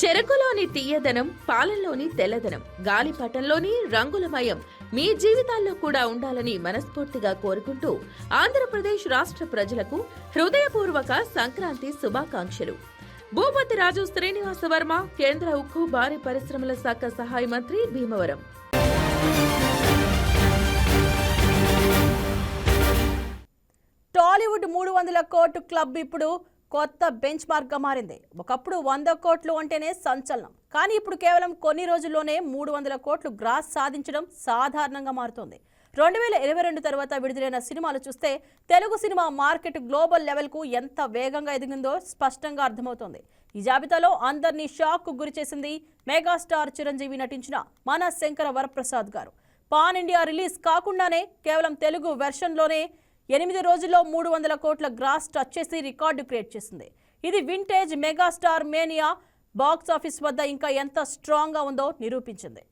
చెరకులోని తీయదనం పాలల్లోని తెల్లదనం గాలిపటంలోని రంగులమయం మీ జీవితాల్లో కూడా ఉండాలని మనస్ఫూర్తిగా కోరుకుంటూ ఆంధ్రప్రదేశ్ రాష్ట్ర ప్రజలకు హృదయపూర్వక సంక్రాంతి శుభాకాంక్షలు. భూపతి రాజు శ్రీనివాస వర్మ కేంద్ర ఉక్కు భారీ పరిశ్రమల శాఖ సహాయ మంత్రి భీమవరం. టాలీవుడ్ మూడు వందల కోర్టు క్లబ్ ఇప్పుడు కొత్త బెంచ్ మార్క్గా మారింది. ఒకప్పుడు వంద కోట్లు అంటేనే సంచలనం. కానీ ఇప్పుడు కేవలం కొన్ని రోజుల్లోనే మూడు వందల కోట్లు గ్రాస్ సాధించడం సాధారణంగా మారుతోంది. రెండు వేల ఇరవై రెండు తర్వాత విడుదలైన సినిమాలు చూస్తే తెలుగు సినిమా మార్కెట్ గ్లోబల్ లెవెల్కు ఎంత వేగంగా ఎదిగిందో స్పష్టంగా అర్థమవుతోంది. ఈ జాబితాలో అందరినీ షాక్ గురి చేసింది మెగాస్టార్ చిరంజీవి నటించిన మన శంకర వరప్రసాద్ గారు. పాన్ ఇండియా రిలీజ్ కాకుండానే కేవలం తెలుగు వెర్షన్లోనే ఎనిమిది రోజుల్లో మూడు వందల కోట్ల గ్రాస్ టచ్ చేసి రికార్డు క్రియేట్ చేసింది. ఇది vintage megastar mania box office వద్ద ఇంకా ఎంత స్ట్రాంగ్గా ఉందో నిరూపించింది.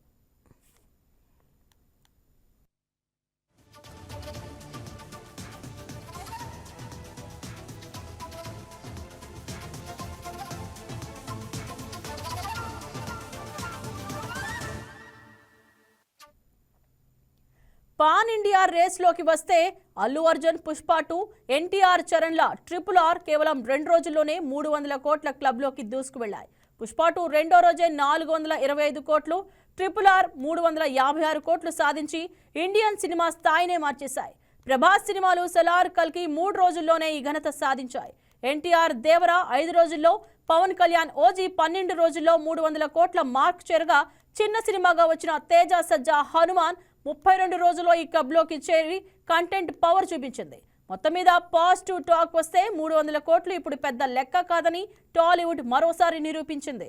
పాన్ ఇండియా రేస్లోకి వస్తే అల్లు అర్జున్ పుష్ప టూ ఎన్టీఆర్ చరణ్ల ట్రిపుల్ ఆర్ కేవలం రెండు రోజుల్లోనే మూడు వందల కోట్ల క్లబ్లోకి దూసుకు వెళ్ళాయి పుష్ప టూ రెండో రోజే నాలుగు వందల ఇరవై ఐదు కోట్లు ట్రిపుల్ ఆర్ మూడు వందల యాభై ఆరు కోట్లు సాధించి ఇండియన్ సినిమా స్థాయినే మార్చేశాయి. ప్రభాస్ సినిమాలు సలార్ కల్కి మూడు రోజుల్లోనే ఈ ఘనత సాధించాయి. ఎన్టీఆర్ దేవరా ఐదు రోజుల్లో పవన్ కళ్యాణ్ ఓజీ పన్నెండు రోజుల్లో మూడు వందల కోట్ల మార్క్ చేరగా చిన్న సినిమాగా వచ్చిన తేజ సజ్జా హనుమాన్ ముప్పై రెండు రోజుల్లో ఈ క్లబ్లోకి చేరి కంటెంట్ పవర్ చూపించింది. మొత్తం మీద పాజిటివ్ టాక్ వస్తే మూడు వందల కోట్లు ఇప్పుడు పెద్ద లెక్క కాదని టాలీవుడ్ మరోసారి నిరూపించింది.